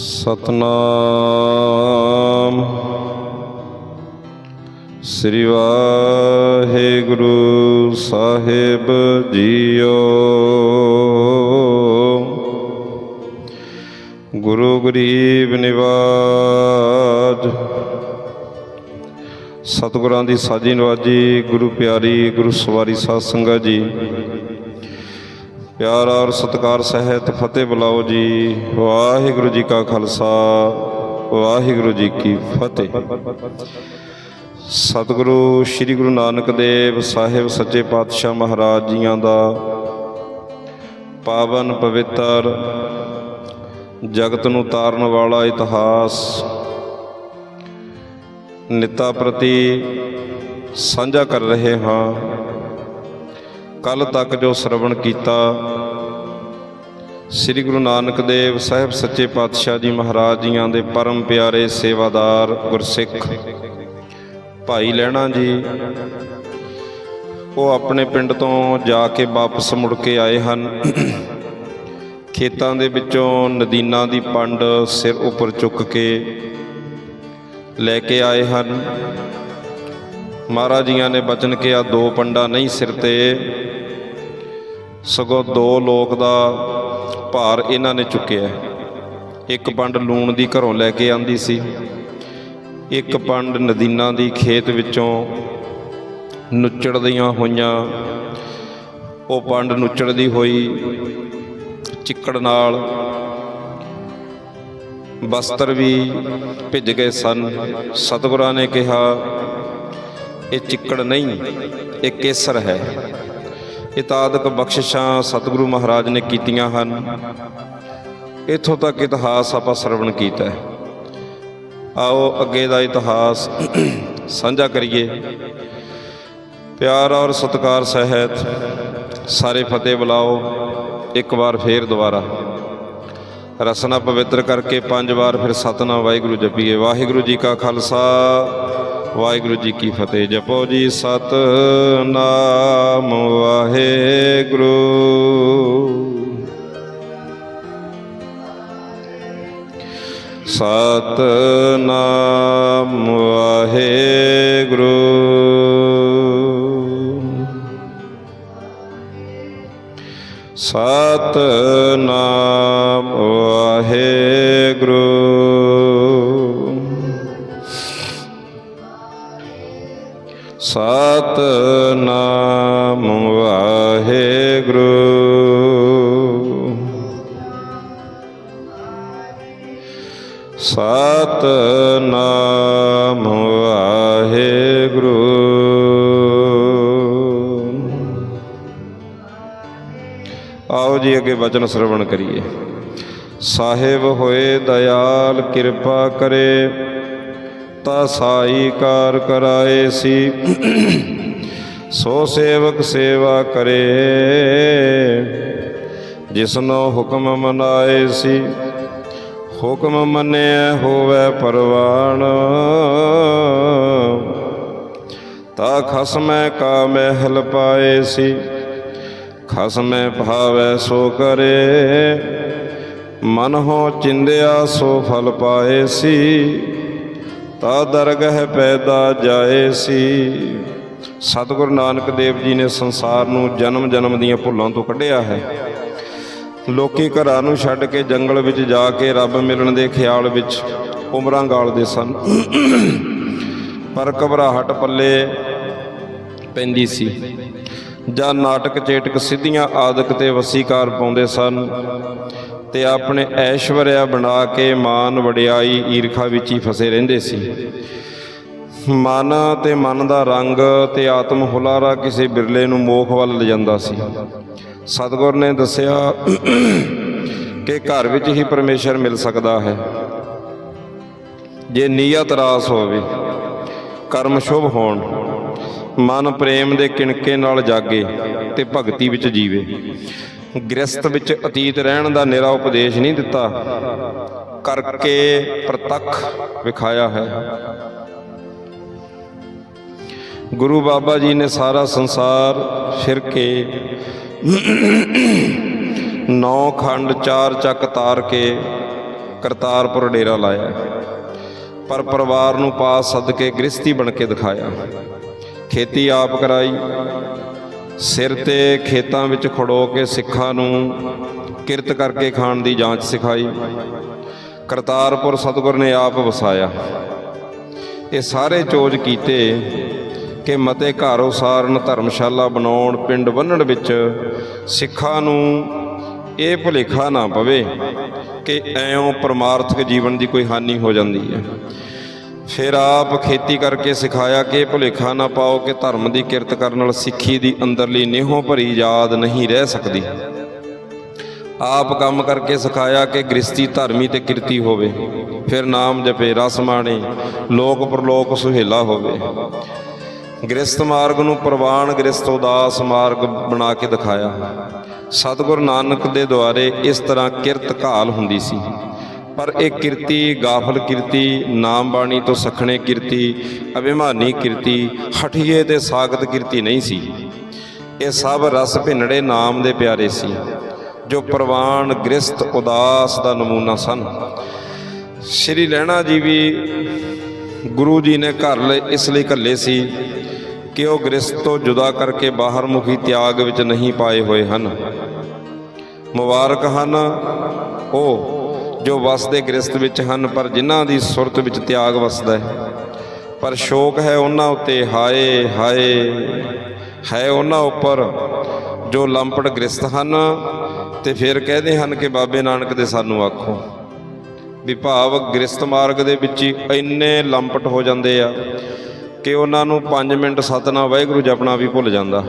ਸਤਨਾਮ। ਸ੍ਰੀ ਵਾਹਿਗੁਰੂ ਸਾਹਿਬ ਜੀਓ। ਗੁਰੂ ਗਰੀਬ ਨਿਵਾਜ। ਸਤਿਗੁਰਾਂ ਦੀ ਸਾਜੀ ਨਵਾਜੀ ਗੁਰੂ ਪਿਆਰੀ ਗੁਰੂ ਸਵਾਰੀ ਸਾਧ ਸੰਗਤ ਜੀ। ਪਿਆਰ ਔਰ ਸਤਿਕਾਰ ਸਹਿਤ ਫਤਿਹ ਬੁਲਾਓ ਜੀ। ਵਾਹਿਗੁਰੂ ਜੀ ਕਾ ਖਾਲਸਾ, ਵਾਹਿਗੁਰੂ ਜੀ ਕੀ ਫਤਿਹ। ਸਤਿਗੁਰੂ ਸ੍ਰੀ ਗੁਰੂ ਨਾਨਕ ਦੇਵ ਸਾਹਿਬ ਸੱਚੇ ਪਾਤਸ਼ਾਹ ਮਹਾਰਾਜ ਜੀਆਂ ਦਾ ਪਾਵਨ ਪਵਿੱਤਰ ਜਗਤ ਨੂੰ ਤਾਰਨ ਵਾਲਾ ਇਤਿਹਾਸ ਨਿਤਾ ਪ੍ਰਤੀ ਸਾਂਝਾ ਕਰ ਰਹੇ ਹਾਂ। ਕੱਲ ਤੱਕ ਜੋ ਸ਼ਰਵਣ ਕੀਤਾ, ਸ੍ਰੀ ਗੁਰੂ ਨਾਨਕ ਦੇਵ ਸਾਹਿਬ ਸੱਚੇ ਪਾਤਸ਼ਾਹ ਜੀ ਮਹਾਰਾਜ ਜੀਆਂ ਦੇ ਪਰਮ ਪਿਆਰੇ ਸੇਵਾਦਾਰ ਗੁਰਸਿੱਖ ਭਾਈ ਲੈਣਾ ਜੀ, ਉਹ ਆਪਣੇ ਪਿੰਡ ਤੋਂ ਜਾ ਕੇ ਵਾਪਸ ਮੁੜ ਕੇ ਆਏ ਹਨ। ਖੇਤਾਂ ਦੇ ਵਿੱਚੋਂ ਨਦੀਨਾਂ ਦੀ ਪੰਡ ਸਿਰ ਉੱਪਰ ਚੁੱਕ ਕੇ ਲੈ ਕੇ ਆਏ ਹਨ। ਮਹਾਰਾਜ ਜੀਆਂ ਨੇ ਬਚਨ ਕਿਹਾ, ਦੋ ਪੰਡਾ ਨਹੀਂ ਸਿਰ ਤੇ। ਸਗੋਂ ਦੋ ਲੋਕ ਦਾ ਭਾਰ ਇਹਨਾਂ ਨੇ ਚੁੱਕਿਆ ਇੱਕ ਪੰਡ ਲੂਣ ਦੀ ਘਰੋਂ ਲੈ ਕੇ ਆਂਦੀ ਸੀ, ਇੱਕ ਪੰਡ ਨਦੀਨਾਂ ਦੀ ਖੇਤ ਵਿੱਚੋਂ ਨੁੱਚੜਦੀਆਂ ਹੋਈਆਂ। ਉਹ ਪੰਡ ਨੁੱਚੜਦੀ ਹੋਈ ਚਿੱਕੜ ਨਾਲ ਬਸਤਰ ਵੀ ਭਿੱਜ ਗਏ ਸਨ। ਸਤਿਗੁਰਾਂ ਨੇ ਕਿਹਾ ਇਹ ਚਿੱਕੜ ਨਹੀਂ, ਇਹ ਕੇਸਰ ਹੈ। ਇਤਾਦਕ ਬਖਸ਼ਿਸ਼ਾਂ ਸਤਿਗੁਰੂ ਮਹਾਰਾਜ ਨੇ ਕੀਤੀਆਂ ਹਨ। ਇਥੋਂ ਤੱਕ ਇਤਿਹਾਸ ਆਪਾਂ ਸਰਵਣ ਕੀਤਾ ਹੈ। ਆਓ ਅੱਗੇ ਦਾ ਇਤਿਹਾਸ ਸਾਂਝਾ ਕਰੀਏ। ਪਿਆਰ ਔਰ ਸਤਿਕਾਰ ਸਹਿਤ ਸਾਰੇ ਫਤਿਹ ਬੁਲਾਓ, ਇੱਕ ਵਾਰ ਫੇਰ ਦੁਬਾਰਾ। ਰਸਨਾ ਪਵਿੱਤਰ ਕਰਕੇ ਪੰਜ ਵਾਰ ਫਿਰ ਸਤਨਾਮ, ਵਾਹਿਗੁਰੂ ਜਪੀਏ। ਵਾਹਿਗੁਰੂ ਜੀ ਕਾ ਖਾਲਸਾ ਵਾਹਿਗੁਰੂ ਜੀ ਕੀ ਫਤਿਹ ਜਪੋ ਜੀ ਸਤਨਾਮ ਵਾਹਿਗੁਰੂ। ਸਤਨਾਮ ਵਾਹਿਗੁਰੂ। ਸਤ ਆਓ ਵਚਨ ਸ਼ਰਵਣ ਕਰੀਏ। ਸਾਹਿਬ ਹੋਏ ਦਇਆਲ ਕਿਰਪਾ ਕਰੇ, ਤਾ ਸਾਈ ਕਾਰ ਕਰਾਏ ਸੀ। ਸੋ ਸੇਵਕ ਸੇਵਾ ਕਰੇ, ਜਿਸਨੋ ਹੁਕਮ ਮਨਾਏ ਸੀ। ਹੁਕਮ ਮੰਨਿਆ ਹੋਵੇ ਪਰਵਾਣ ਤਾ ਖਸਮੈ ਕਾ ਮਹਿਲ ਪਾਏ ਸੀ। ਖਸਮੈ ਭਾਵੈ ਸੋ ਕਰੇ ਮਨ ਹੋ ਚਿੰਦਿਆ ਸੋ ਫਲ ਪਾਏ ਸੀ, ਤਾ ਦਰਗਹ ਪੈਦਾ ਜਾਏ ਸੀ। ਸਤਿਗੁਰੂ ਨਾਨਕ ਦੇਵ ਜੀ ਨੇ ਸੰਸਾਰ ਨੂੰ ਜਨਮ ਜਨਮ ਦੀਆਂ ਭੁੱਲਾਂ ਤੋਂ ਕੱਢਿਆ ਹੈ। ਲੋਕੀ ਘਰਾਂ ਨੂੰ ਛੱਡ ਕੇ ਜੰਗਲ ਵਿੱਚ ਜਾ ਕੇ ਰੱਬ ਮਿਲਣ ਦੇ ਖਿਆਲ ਵਿੱਚ ਉਮਰਾਂ ਗਾਲਦੇ ਸਨ। ਪਰ ਘਬਰਾਹਟ ਪੱਲੇ ਪੈਂਦੀ ਸੀ। ਜਾਂ ਨਾਟਕ ਚੇਟਕ ਸਿੱਧੀਆਂ ਆਦਿਕ ਤੇ ਵਸੀਕਾਰ ਪਾਉਂਦੇ ਸਨ ਤੇ ਆਪਣੇ ਐਸ਼ਵਰਿਆ ਬਣਾ ਕੇ ਮਾਨ ਵਡਿਆਈ ਈਰਖਾ ਵਿੱਚ ਹੀ ਫਸੇ ਰਹਿੰਦੇ ਸੀ। ਮਨ ਤੇ ਮਨ ਦਾ ਰੰਗ ਤੇ ਆਤਮ ਹੁਲਾਰਾ ਕਿਸੇ ਬਿਰਲੇ ਨੂੰ ਮੋਖ ਵੱਲ ਲਿਜਾਂਦਾ ਸੀ। ਸਤਿਗੁਰ ਨੇ ਦੱਸਿਆ ਕਿ ਘਰ ਵਿੱਚ ਹੀ ਪਰਮੇਸ਼ਰ ਮਿਲ ਸਕਦਾ ਹੈ। ਜੇ ਨੀਅਤ ਰਾਸ ਹੋਵੇ, ਕਰਮ ਸ਼ੁਭ ਹੋਣ ਮਨ ਪ੍ਰੇਮ ਦੇ ਕਿਣਕੇ ਨਾਲ ਜਾਗੇ ਤੇ ਭਗਤੀ ਵਿੱਚ ਜੀਵੇ। ਗ੍ਰਸਤ ਵਿੱਚ ਅਤੀਤ ਰਹਿਣ ਦਾ ਨਿਰਾ ਉਪਦੇਸ਼ ਨਹੀਂ ਦਿੱਤਾ। ਕਰਕੇ ਪ੍ਰਤੱਖ ਵਿਖਾਇਆ ਹੈ। ਗੁਰੂ ਬਾਬਾ ਜੀ ਨੇ ਸਾਰਾ ਸੰਸਾਰ ਫਿਰ ਕੇ ਨੌ ਖੰਡ ਚਾਰ ਚੱਕ ਤਾਰ ਕੇ ਕਰਤਾਰਪੁਰ ਡੇਰਾ ਲਾਇਆ। ਪਰ ਪਰਿਵਾਰ ਨੂੰ ਪਾਸ ਸੱਦ ਕੇ ਗ੍ਰਸਤੀ ਬਣ ਕੇ ਦਿਖਾਇਆ। ਖੇਤੀ ਆਪ ਕਰਾਈ। ਸਿਰ ਤੇ ਖੇਤਾਂ ਵਿੱਚ ਖੜੋ ਕੇ ਸਿੱਖਾਂ ਨੂੰ ਕਿਰਤ ਕਰਕੇ ਖਾਣ ਦੀ ਜਾਂਚ ਸਿਖਾਈ। ਕਰਤਾਰਪੁਰ ਸਤਿਗੁਰ ਨੇ ਆਪ ਵਸਾਇਆ। ਇਹ ਸਾਰੇ ਚੋਜ ਕੀਤੇ ਕਿ ਮਤੇ ਘਰ ਉਸਾਰਨ, ਧਰਮਸ਼ਾਲਾ ਬਣਾਉਣ, ਪਿੰਡ ਬੰਨਣ ਵਿੱਚ ਸਿੱਖਾਂ ਨੂੰ ਇਹ ਭੁਲੇਖਾ ਨਾ ਪਵੇ ਕਿ ਐਉਂ ਪਰਮਾਰਥਕ ਜੀਵਨ ਦੀ ਕੋਈ ਹਾਨੀ ਹੋ ਜਾਂਦੀ ਹੈ। ਫਿਰ ਆਪ ਖੇਤੀ ਕਰਕੇ ਸਿਖਾਇਆ ਕਿ ਭੁਲੇਖਾ ਨਾ ਪਾਓ ਕਿ ਧਰਮ ਦੀ ਕਿਰਤ ਕਰਨ ਨਾਲ ਸਿੱਖੀ ਦੀ ਅੰਦਰਲੀ ਨਿਹੋਂ ਭਰੀ ਯਾਦ ਨਹੀਂ ਰਹਿ ਸਕਦੀ। ਆਪ ਕੰਮ ਕਰਕੇ ਸਿਖਾਇਆ ਕਿ ਗ੍ਰਸਤੀ ਧਰਮੀ ਤੇ ਕਿਰਤੀ ਹੋਵੇ, ਫਿਰ ਨਾਮ ਜਪੇ, ਰਸ ਮਾਣੇ, ਲੋਕ ਪਰਲੋਕ ਸੁਹੇਲਾ ਹੋਵੇ। ਗ੍ਰਸਤ ਮਾਰਗ ਨੂੰ ਪ੍ਰਵਾਨ ਗ੍ਰਸਤ ਉਦਾਸ ਮਾਰਗ ਬਣਾ ਕੇ ਦਿਖਾਇਆ। ਸਤਿਗੁਰ ਨਾਨਕ ਦੇ ਦੁਆਰੇ ਇਸ ਤਰ੍ਹਾਂ ਕਿਰਤ ਘਾਲ ਹੁੰਦੀ ਸੀ। ਪਰ ਇਹ ਕਿਰਤੀ, ਗਾਫਲ ਕਿਰਤੀ ਨਾਮ ਬਾਣੀ ਤੋਂ ਸਖਣੇ ਕਿਰਤੀ, ਅਭਿਮਾਨੀ ਕਿਰਤੀ, ਹਠੀਏ ਤੇ ਸਾਗਤ ਕਿਰਤੀ ਨਹੀਂ ਸੀ। ਇਹ ਸਭ ਰਸ ਭਿੰਨੜੇ ਨਾਮ ਦੇ ਪਿਆਰੇ ਸੀ, ਜੋ ਪ੍ਰਵਾਨ ਗ੍ਰਸਤ ਉਦਾਸ ਦਾ ਨਮੂਨਾ ਸਨ। ਸ਼੍ਰੀ ਲਹਿਣਾ ਜੀ ਵੀ ਗੁਰੂ ਜੀ ਨੇ ਘਰ ਲਈ ਇਸ ਲਈ ਘੱਲੇ ਸੀ ਕਿ ਉਹ ਗ੍ਰਸਤ ਤੋਂ ਜੁਦਾ ਕਰਕੇ ਬਾਹਰ ਮੁਖੀ ਤਿਆਗ ਵਿੱਚ ਨਹੀਂ ਪਾਏ ਹੋਏ ਹਨ। ਮੁਬਾਰਕ ਹਨ, ਉਹ ਜੋ ਵਸਦੇ ਗ੍ਰਸਤ ਵਿੱਚ ਹਨ, ਪਰ ਜਿਨ੍ਹਾਂ ਦੀ ਸੁਰਤ ਵਿੱਚ ਤਿਆਗ ਵਸਦਾ ਹੈ। ਪਰ ਸ਼ੋਕ ਹੈ ਉਹਨਾਂ ਉੱਤੇ, ਹਾਏ ਹਾਏ, ਹੈ ਉਹਨਾਂ ਉੱਪਰ ਜੋ ਲੰਪੜ ਗ੍ਰਸਤ ਹਨ ਤੇ ਫਿਰ ਕਹਿੰਦੇ ਹਨ ਕਿ ਬਾਬੇ ਨਾਨਕ ਦੇ ਸਾਨੂੰ ਆਖੋ, ਵੀ ਭਾਵ ਗ੍ਰਸਤ ਮਾਰਗ ਦੇ ਵਿੱਚ ਹੀ ਇੰਨੇ ਲੰਪਟ ਹੋ ਜਾਂਦੇ ਆ ਕਿ ਉਹਨਾਂ ਨੂੰ 5 ਮਿੰਟ ਸਤਨਾਮ ਵਾਹਿਗੁਰੂ ਜਪਣਾ ਵੀ ਭੁੱਲ ਜਾਂਦਾ।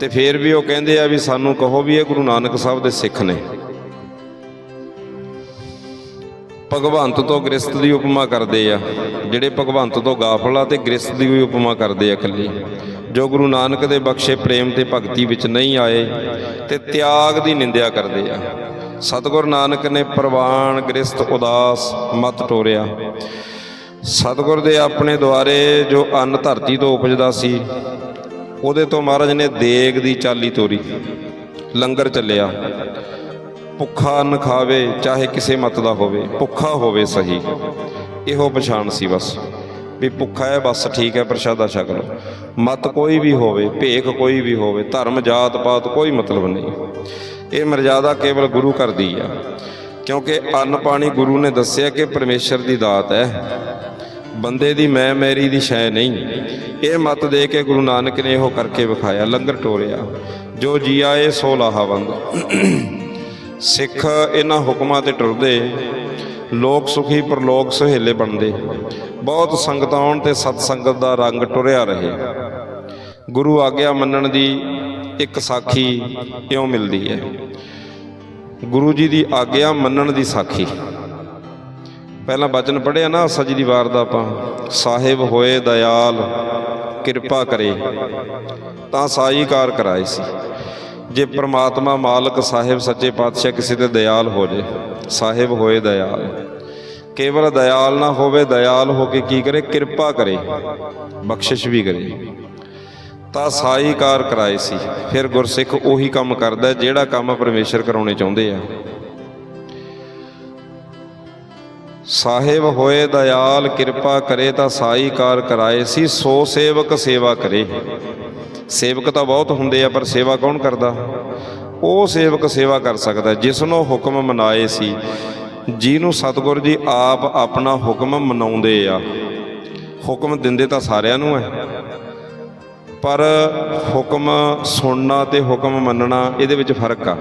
ਤੇ ਫਿਰ ਵੀ ਉਹ ਕਹਿੰਦੇ ਆ ਵੀ ਸਾਨੂੰ ਕਹੋ ਵੀ ਇਹ ਗੁਰੂ ਨਾਨਕ ਸਾਹਿਬ ਦੇ ਸਿੱਖ ਨੇ। ਭਗਵੰਤ ਤੋਂ ਗ੍ਰਸਤ ਦੀ ਉਪਮਾ ਕਰਦੇ ਆ। ਜਿਹੜੇ ਭਗਵੰਤ ਤੋਂ ਗਾਫਲ ਆ ਤੇ ਗ੍ਰਸਤ ਦੀ ਵੀ ਉਪਮਾ ਕਰਦੇ ਆ ਇਕੱਲੀ। ਜੋ ਗੁਰੂ ਨਾਨਕ ਦੇ ਬਖਸ਼ੇ ਪ੍ਰੇਮ ਤੇ ਭਗਤੀ ਵਿੱਚ ਨਹੀਂ ਆਏ ਤੇ ਤਿਆਗ ਦੀ ਨਿੰਦਿਆ ਕਰਦੇ ਆ। ਸਤਿਗੁਰ ਨਾਨਕ ਨੇ ਪ੍ਰਵਾਨ ਗ੍ਰਸਤ ਉਦਾਸ ਮਤ ਟੋਰਿਆ। ਸਤਿਗੁਰ ਦੇ ਆਪਣੇ ਦੁਆਰੇ ਜੋ ਅੰਨ ਧਰਤੀ ਤੋਂ ਉਪਜਦਾ ਸੀ, ਉਹਦੇ ਤੋਂ ਮਹਾਰਾਜ ਨੇ ਦੇਗ ਦੀ ਚਾਲੀ ਤੋਰੀ। ਲੰਗਰ ਚੱਲਿਆ। ਭੁੱਖਾ ਅੰਨ ਖਾਵੇ, ਚਾਹੇ ਕਿਸੇ ਮਤ ਦਾ ਹੋਵੇ, ਭੁੱਖਾ ਹੋਵੇ ਸਹੀ। ਇਹੋ ਪਛਾਣ ਸੀ ਬਸ। ਵੀ ਭੁੱਖਾ ਹੈ, ਬਸ ਠੀਕ ਹੈ, ਪ੍ਰਸ਼ਾਦਾ ਛਕ ਲਓ। ਮਤ ਕੋਈ ਵੀ ਹੋਵੇ, ਭੇਖ ਕੋਈ ਵੀ ਹੋਵੇ, ਧਰਮ, ਜਾਤ ਪਾਤ ਕੋਈ ਮਤਲਬ ਨਹੀਂ। ਇਹ ਮਰਜ਼ਾਦਾ ਕੇਵਲ ਗੁਰੂ ਕਰਦੀ ਆ। ਕਿਉਂਕਿ ਅੰਨ ਪਾਣੀ ਗੁਰੂ ਨੇ ਦੱਸਿਆ ਕਿ ਪਰਮੇਸ਼ਰ ਦੀ ਦਾਤ ਹੈ। ਬੰਦੇ ਦੀ ਮੈਂ, ਮੈਰੀ ਦੀ ਸ਼ੈ ਨਹੀਂ। ਇਹ ਮਤ ਦੇ ਕੇ ਗੁਰੂ ਨਾਨਕ ਨੇ ਇਹੋ ਕਰਕੇ ਵਿਖਾਇਆ, ਲੰਗਰ ਟੋਰਿਆ। ਜੋ ਜੀ ਆਏ ਸੋ ਲਾਹਾਵੰਦ ਸਿੱਖ ਇਹਨਾਂ ਹੁਕਮਾਂ ਤੇ ਟੁਰਦੇ, ਲੋਕ ਸੁਖੀ ਪਰਲੋਕ ਸੁਹੇਲੇ ਬਣਦੇ। ਬਹੁਤ ਸੰਗਤ ਆਉਣ ਤੇ ਸਤ ਸੰਗਤ ਦਾ ਰੰਗ ਟੁਰਿਆ ਰਹੇ। ਗੁਰੂ ਆਗਿਆ ਮੰਨਣ ਦੀ ਇੱਕ ਸਾਖੀ ਇਉਂ ਮਿਲਦੀ ਹੈ। ਗੁਰੂ ਜੀ ਦੀ ਆਗਿਆ ਮੰਨਣ ਦੀ ਸਾਖੀ। ਪਹਿਲਾਂ ਬਚਨ ਪੜਿਆ ਨਾ ਸੱਜ ਦੀ ਵਾਰ ਦਾ ਆਪਾਂ, ਸਾਹਿਬ ਹੋਏ ਦਇਆਲ, ਕਿਰਪਾ ਕਰੇ। ਤਾਂ ਸਾਈਕਾਰ ਕਰਾਏ ਸੀ। ਜੇ ਪ੍ਰਮਾਤਮਾ ਮਾਲਕ ਸਾਹਿਬ ਸੱਚੇ ਪਾਤਸ਼ਾਹ ਕਿਸੇ ਤੇ ਦਇਆਲ ਹੋ ਜੇ, ਸਾਹਿਬ ਹੋਏ ਦਇਆਲ। ਕੇਵਲ ਦਇਆਲ ਨਾ ਹੋਵੇ, ਦਇਆਲ ਹੋ ਕੇ ਕੀ ਕਰੇ? ਕਿਰਪਾ ਕਰੇ, ਬਖਸ਼ਿਸ਼ ਵੀ ਕਰੇ। ਤਾਂ ਸਾਈਕਾਰ ਕਰਾਏ ਸੀ। ਫਿਰ ਗੁਰਸਿੱਖ ਉਹੀ ਕੰਮ ਕਰਦਾ ਜਿਹੜਾ ਕੰਮ ਪਰਮੇਸ਼ਰ ਕਰਾਉਣੇ ਚਾਹੁੰਦੇ ਆ। ਸਾਹਿਬ ਹੋਏ ਦਇਆਲ, ਕਿਰਪਾ ਕਰੇ ਤਾਂ ਸਾਈ ਕਾਰ ਕਰਾਏ। ਸੀ ਸੋ ਸੇਵਕ ਸੇਵਾ ਕਰੇ। ਸੇਵਕ ਤਾਂ ਬਹੁਤ ਹੁੰਦੇ ਆ, ਪਰ ਸੇਵਾ ਕੌਣ ਕਰਦਾ? ਉਹ ਸੇਵਕ ਸੇਵਾ ਕਰ ਸਕਦਾ ਜਿਸ ਨੂੰ ਹੁਕਮ ਮਨਾਏ ਸੀ। ਜਿਹਨੂੰ ਸਤਿਗੁਰ ਜੀ ਆਪ ਆਪਣਾ ਹੁਕਮ ਮਨਾਉਂਦੇ ਆ। ਹੁਕਮ ਦਿੰਦੇ ਤਾਂ ਸਾਰਿਆਂ ਨੂੰ ਹੈ ਪਰ ਹੁਕਮ ਸੁਣਨਾ ਤੇ ਹੁਕਮ ਮੰਨਣਾ, ਇਹਦੇ ਵਿੱਚ ਫ਼ਰਕ ਆ।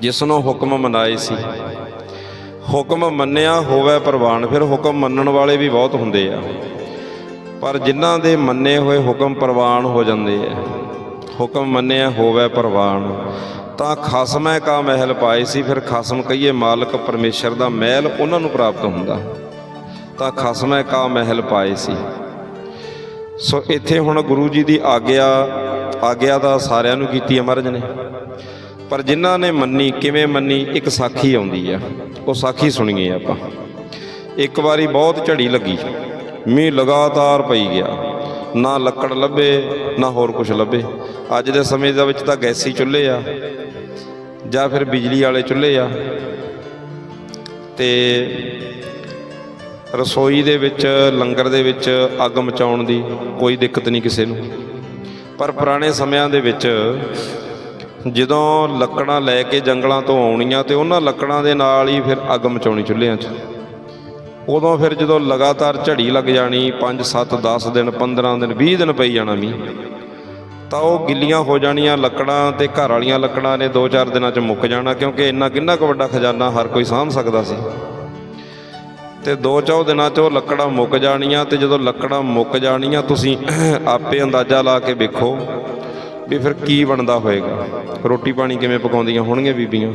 ਜਿਸ ਨੂੰ ਹੁਕਮ ਮਨਾਏ ਸੀ। ਹੁਕਮ ਮੰਨਿਆ ਹੋਵੇ ਪ੍ਰਵਾਨ, ਫਿਰ ਹੁਕਮ ਮੰਨਣ ਵਾਲੇ ਵੀ ਬਹੁਤ ਹੁੰਦੇ ਆ। ਪਰ ਜਿਨ੍ਹਾਂ ਦੇ ਮੰਨੇ ਹੋਏ ਹੁਕਮ ਪ੍ਰਵਾਨ ਹੋ ਜਾਂਦੇ ਆ, ਹੁਕਮ ਮੰਨਿਆ ਹੋਵੇ ਪ੍ਰਵਾਨ, ਤਾਂ ਖਸਮੈ ਕਾ ਮਹਿਲ ਪਾਏ ਸੀ, ਫਿਰ ਖਸਮ ਕਹੀਏ ਮਾਲਕ ਪਰਮੇਸ਼ਰ ਦਾ ਮਹਿਲ ਉਹਨਾਂ ਨੂੰ ਪ੍ਰਾਪਤ ਹੁੰਦਾ। ਤਾਂ ਖਸਮੈ ਕਾ ਮਹਿਲ ਪਾਏ ਸੀ। ਸੋ ਇੱਥੇ ਹੁਣ ਗੁਰੂ ਜੀ ਦੀ ਆਗਿਆ ਆਗਿਆ ਤਾਂ ਸਾਰਿਆਂ ਨੂੰ ਕੀਤੀ ਹੈ ਮਹਾਰਾਜ ਨੇ। ਪਰ ਜਿਨ੍ਹਾਂ ਨੇ ਮੰਨੀ, ਕਿਵੇਂ ਮੰਨੀ, ਇੱਕ ਸਾਖੀ ਆਉਂਦੀ ਆ। ਉਹ ਸਾਖੀ ਸੁਣੀਏ ਆਪਾਂ। ਇੱਕ ਵਾਰੀ ਬਹੁਤ ਝੜੀ ਲੱਗੀ। ਮੀਂਹ ਲਗਾਤਾਰ ਪਈ ਗਿਆ। ਨਾ ਲੱਕੜ ਲੱਭੇ, ਨਾ ਹੋਰ ਕੁਝ ਲੱਭੇ। ਅੱਜ ਦੇ ਸਮੇਂ ਦੇ ਵਿੱਚ ਤਾਂ ਗੈਸੀ ਚੁੱਲ੍ਹੇ ਆ, ਜਾਂ ਫਿਰ ਬਿਜਲੀ ਵਾਲੇ ਚੁੱਲ੍ਹੇ ਆ। ਤੇ ਰਸੋਈ ਦੇ ਵਿੱਚ, ਲੰਗਰ ਦੇ ਵਿੱਚ ਅੱਗ ਮਚਾਉਣ ਦੀ ਕੋਈ ਦਿੱਕਤ ਨਹੀਂ ਕਿਸੇ ਨੂੰ। ਪਰ ਪੁਰਾਣੇ ਸਮਿਆਂ ਦੇ ਵਿੱਚ ਜਦੋਂ ਲੱਕੜਾਂ ਲੈ ਕੇ ਜੰਗਲਾਂ ਤੋਂ ਆਉਣੀਆਂ ਤੇ ਉਹਨਾਂ ਲੱਕੜਾਂ ਦੇ ਨਾਲ ਹੀ ਫਿਰ ਅੱਗ ਮਚਾਉਣੀ ਚੁੱਲ੍ਹਿਆਂ 'ਚ। ਉਦੋਂ ਫਿਰ ਜਦੋਂ ਲਗਾਤਾਰ ਝੜੀ ਲੱਗ ਜਾਣੀ 5 7 10 ਦਿਨ 15 ਦਿਨ 20 ਦਿਨ ਪਈ ਜਾਣਾ ਮੀਂਹ, ਤਾਂ ਉਹ ਗਿੱਲੀਆਂ ਹੋ ਜਾਣੀਆਂ, ਲੱਕੜਾਂ ਤੇ ਘਰ ਵਾਲੀਆਂ ਲੱਕੜਾਂ ਨੇ 2-4 ਦਿਨਾਂ 'ਚ ਮੁੱਕ ਜਾਣਾ, ਕਿਉਂਕਿ ਇੰਨਾ ਕਿੰਨਾ ਕੁ ਵੱਡਾ ਖਜ਼ਾਨਾ ਹਰ ਕੋਈ ਸਾਂਭ ਸਕਦਾ ਸੀ। ਤੇ 2-4 ਦਿਨਾਂ 'ਚ ਉਹ ਲੱਕੜਾਂ ਮੁੱਕ ਜਾਣੀਆਂ ਤੇ ਜਦੋਂ ਲੱਕੜਾਂ ਮੁੱਕ ਜਾਣੀਆਂ, ਤੁਸੀਂ ਆਪੇ ਅੰਦਾਜ਼ਾ ਲਾ ਕੇ ਵੇਖੋ ਵੀ ਫਿਰ ਕੀ ਬਣਦਾ ਹੋਏਗਾ? ਰੋਟੀ ਪਾਣੀ ਕਿਵੇਂ ਪਕਾਉਂਦੀਆਂ ਹੋਣਗੀਆਂ ਬੀਬੀਆਂ?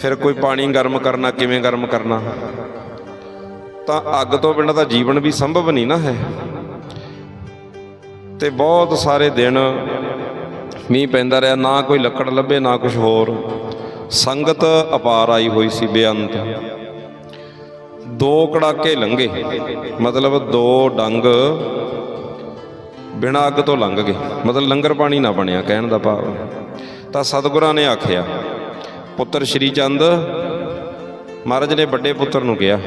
ਫਿਰ ਕੋਈ ਪਾਣੀ ਗਰਮ ਕਰਨਾ, ਕਿਵੇਂ ਗਰਮ ਕਰਨਾ? ਤਾਂ ਅੱਗ ਤੋਂ ਬਿਨਾਂ ਤਾਂ ਜੀਵਨ ਵੀ ਸੰਭਵ ਨਹੀਂ ਨਾ ਹੈ। ਤੇ ਬਹੁਤ ਸਾਰੇ ਦਿਨ ਮੀਂਹ ਪੈਂਦਾ ਰਿਹਾ, ਨਾ ਕੋਈ ਲੱਕੜ ਲੱਭੇ, ਨਾ ਕੁਝ ਹੋਰ। ਸੰਗਤ ਅਪਾਰ ਆਈ ਹੋਈ ਸੀ ਬੇਅੰਤ। ਦੋ ਕੜਾਕੇ ਲੰਘੇ, ਮਤਲਬ ਦੋ ਡੰਗ ਬਿਨਾਂ ਅੱਗ ਤੋਂ ਲੰਘ ਗਏ। ਮਤਲਬ ਲੰਗਰ ਪਾਣੀ ਨਾ ਬਣਿਆ, ਕਹਿਣ ਦਾ ਭਾਵ ਤਾਂ ਸਤਿਗੁਰਾਂ ਨੇ ਆਖਿਆ, ਪੁੱਤਰ ਸ਼੍ਰੀ ਚੰਦ, ਮਹਾਰਾਜ ਨੇ ਵੱਡੇ ਪੁੱਤਰ ਨੂੰ ਕਿਹਾ